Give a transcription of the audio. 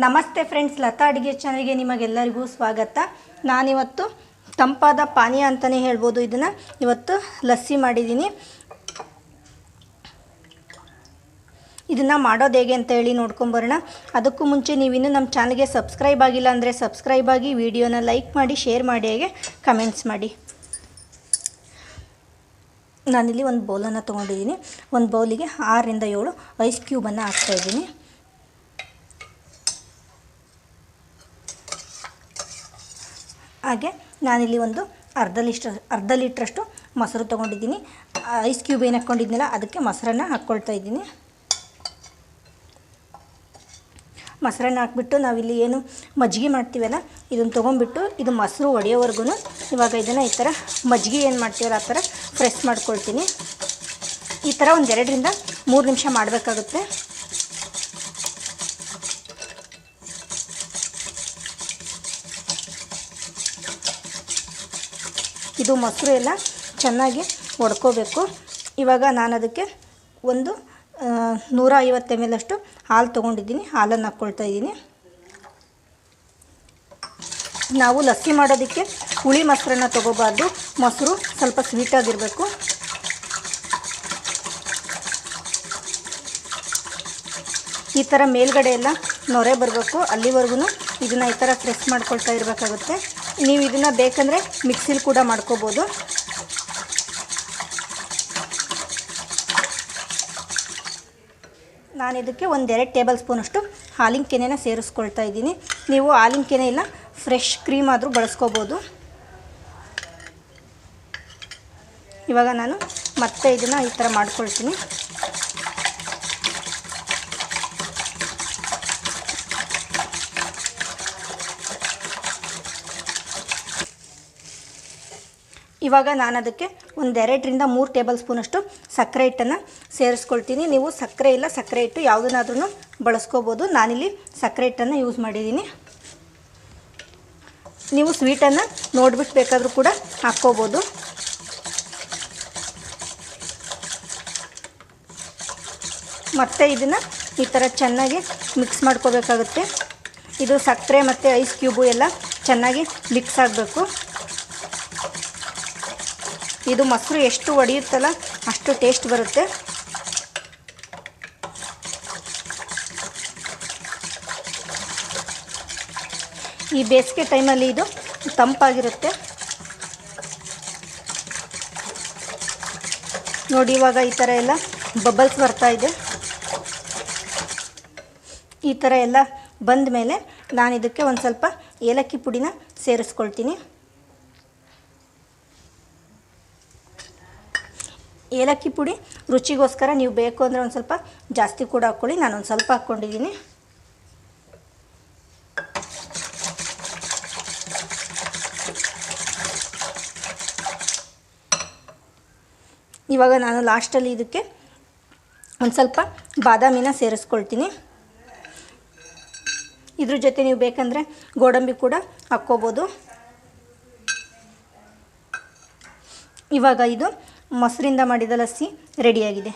ನಮಸ್ತೆ ಫ್ರೆಂಡ್ಸ್, ಲತಾ ಅಡುಗೆ ಚಾನಲ್ಗೆ ನಿಮಗೆಲ್ಲರಿಗೂ ಸ್ವಾಗತ. ನಾನಿವತ್ತು ತಂಪಾದ ಪಾನೀಯ ಅಂತಲೇ ಹೇಳ್ಬೋದು. ಇದನ್ನು ಇವತ್ತು ಲಸ್ಸಿ ಮಾಡಿದ್ದೀನಿ. ಇದನ್ನು ಮಾಡೋದು ಹೇಗೆ ಅಂತ ಹೇಳಿ ನೋಡ್ಕೊಂಬರೋಣ. ಅದಕ್ಕೂ ಮುಂಚೆ ನೀವಿನ್ನು ನಮ್ಮ ಚಾನಲ್ಗೆ ಸಬ್ಸ್ಕ್ರೈಬ್ ಆಗಿಲ್ಲ ಅಂದರೆ ಸಬ್ಸ್ಕ್ರೈಬ್ ಆಗಿ ವಿಡಿಯೋನ ಲೈಕ್ ಮಾಡಿ ಶೇರ್ ಮಾಡಿ, ಹಾಗೆ ಕಮೆಂಟ್ಸ್ ಮಾಡಿ. ನಾನಿಲ್ಲಿ ಒಂದು ಬೌಲನ್ನು ತೊಗೊಂಡಿದ್ದೀನಿ. ಒಂದು ಬೌಲಿಗೆ ಆರರಿಂದ ಏಳು ಐಸ್ ಕ್ಯೂಬನ್ನು ಹಾಕ್ತಾಯಿದ್ದೀನಿ ಹಾಗೆ ನಾನಿಲ್ಲಿ ಒಂದು ಅರ್ಧ ಲೀಟ್ರ್ ಅರ್ಧ ಲೀಟ್ರಷ್ಟು ಮೊಸರು ತೊಗೊಂಡಿದ್ದೀನಿ. ಐಸ್ ಕ್ಯೂಬ್ ಏನು ಹಾಕ್ಕೊಂಡಿದ್ನಲ್ಲ, ಅದಕ್ಕೆ ಮೊಸರನ್ನ ಹಾಕ್ಕೊಳ್ತಾ ಇದ್ದೀನಿ. ಮೊಸರನ್ನ ಹಾಕ್ಬಿಟ್ಟು ನಾವಿಲ್ಲಿ ಏನು ಮಜ್ಜಿಗೆ ಮಾಡ್ತೀವಲ್ಲ, ಇದನ್ನು ತೊಗೊಂಡ್ಬಿಟ್ಟು ಇದು ಮೊಸರು ಒಡೆಯೋವರೆಗೂ ಇವಾಗ ಇದನ್ನು ಈ ಥರ ಮಜ್ಜಿಗೆ ಏನು ಮಾಡ್ತೀವಲ್ಲ, ಆ ಥರ ಪ್ರೆಸ್ ಮಾಡ್ಕೊಳ್ತೀನಿ. ಈ ಥರ ಒಂದೆರಡರಿಂದ ಮೂರು ನಿಮಿಷ ಮಾಡಬೇಕಾಗುತ್ತೆ. ಇದು ಮೊಸರು ಎಲ್ಲ ಚೆನ್ನಾಗಿ ಒಡ್ಕೋಬೇಕು. ಇವಾಗ ನಾನು ಅದಕ್ಕೆ ಒಂದು ನೂರ ಐವತ್ತು ಎಂ ಎಲ್ ಅಷ್ಟು ಹಾಲು ತೊಗೊಂಡಿದ್ದೀನಿ. ಹಾಲನ್ನು ಹಾಕ್ಕೊಳ್ತಾ ಇದ್ದೀನಿ. ನಾವು ಲಸ್ಸಿ ಮಾಡೋದಕ್ಕೆ ಹುಳಿ ಮೊಸರನ್ನ ತೊಗೋಬಾರ್ದು. ಮೊಸರು ಸ್ವಲ್ಪ ಸ್ವೀಟಾಗಿರಬೇಕು ಈ ಥರ ಮೇಲ್ಗಡೆ ಎಲ್ಲ ನೊರೆ ಬರಬೇಕು. ಅಲ್ಲಿವರೆಗೂ ಇದನ್ನು ಈ ಥರ ಪ್ರೆಸ್ ಮಾಡ್ಕೊಳ್ತಾ ಇರಬೇಕಾಗುತ್ತೆ. ನೀವು ಇದನ್ನು ಬೇಕಂದರೆ ಮಿಕ್ಸಿಲಿ ಕೂಡ ಮಾಡ್ಕೋಬೋದು. ನಾನು ಇದಕ್ಕೆ ಒಂದೆರಡು ಟೇಬಲ್ ಸ್ಪೂನಷ್ಟು ಹಾಲಿನ ಕೆನೆನ ಸೇರಿಸ್ಕೊಳ್ತಾ ಇದ್ದೀನಿ. ನೀವು ಹಾಲಿನ ಕೆನೆ ಇಲ್ಲ, ಫ್ರೆಶ್ ಕ್ರೀಮ್ ಆದರೂ ಬಳಸ್ಕೋಬೋದು. ಇವಾಗ ನಾನು ಮತ್ತೆ ಇದನ್ನು ಈ ಥರ ಮಾಡ್ಕೊಳ್ತೀನಿ. ಇವಾಗ ನಾನು ಅದಕ್ಕೆ ಒಂದೆರಡರಿಂದ ಮೂರು ಟೇಬಲ್ ಸ್ಪೂನಷ್ಟು ಸಕ್ಕರೆ ಹಿಟ್ಟನ್ನು ಸೇರಿಸ್ಕೊಳ್ತೀನಿ. ನೀವು ಸಕ್ಕರೆ ಇಲ್ಲ, ಸಕ್ಕರೆ ಹಿಟ್ಟು ಯಾವುದನ್ನಾದ್ರೂ ಬಳಸ್ಕೋಬೋದು. ನಾನಿಲ್ಲಿ ಸಕ್ಕರೆ ಹಿಟ್ಟನ್ನು ಯೂಸ್ ಮಾಡಿದ್ದೀನಿ. ನೀವು ಸ್ವೀಟನ್ನು ನೋಡ್ಬಿಟ್ಟು ಬೇಕಾದರೂ ಕೂಡ ಹಾಕ್ಕೋಬೋದು. ಮತ್ತು ಇದನ್ನು ಈ ಥರ ಚೆನ್ನಾಗಿ ಮಿಕ್ಸ್ ಮಾಡ್ಕೋಬೇಕಾಗುತ್ತೆ. ಇದು ಸಕ್ಕರೆ ಮತ್ತು ಐಸ್ ಕ್ಯೂಬು ಎಲ್ಲ ಚೆನ್ನಾಗಿ ಮಿಕ್ಸ್ ಆಗಬೇಕು. ಇದು ಮೊಸರು ಎಷ್ಟು ಒಡೆಯುತ್ತಲ್ಲ ಅಷ್ಟು ಟೇಸ್ಟ್ ಬರುತ್ತೆ. ಈ ಬೇಸಿಗೆ ಟೈಮಲ್ಲಿ ಇದು ತಂಪಾಗಿರುತ್ತೆ. ನೋಡಿ ಇವಾಗ ಈ ಥರ ಎಲ್ಲ ಬಬಲ್ಸ್ ಬರ್ತಾ ಇದೆ. ಈ ಥರ ಎಲ್ಲ ಬಂದ ಮೇಲೆ ನಾನು ಇದಕ್ಕೆ ಒಂದು ಸ್ವಲ್ಪ ಏಲಕ್ಕಿ ಪುಡಿನ ಸೇರಿಸ್ಕೊಳ್ತೀನಿ. ಏಲಕ್ಕಿ ಪುಡಿ, ರುಚಿಗೋಸ್ಕರ ನೀವು ಬೇಕು ಅಂದರೆ ಒಂದು ಸ್ವಲ್ಪ ಜಾಸ್ತಿ ಕೂಡ ಹಾಕ್ಕೊಳ್ಳಿ. ನಾನು ಒಂದು ಸ್ವಲ್ಪ ಹಾಕ್ಕೊಂಡಿದ್ದೀನಿ. ಇವಾಗ ನಾನು ಲಾಸ್ಟಲ್ಲಿ ಇದಕ್ಕೆ ಒಂದು ಸ್ವಲ್ಪ ಬಾದಾಮಿನ ಸೇರಿಸ್ಕೊಳ್ತೀನಿ. ಇದ್ರ ಜೊತೆ ನೀವು ಬೇಕಂದರೆ ಗೋಡಂಬಿ ಕೂಡ ಹಾಕ್ಕೋಬೋದು. ಇವಾಗ ಇದು ಮೊಸರಿಂದ ಮಾಡಿದ ಲಸ್ಸಿ ರೆಡಿಯಾಗಿದೆ.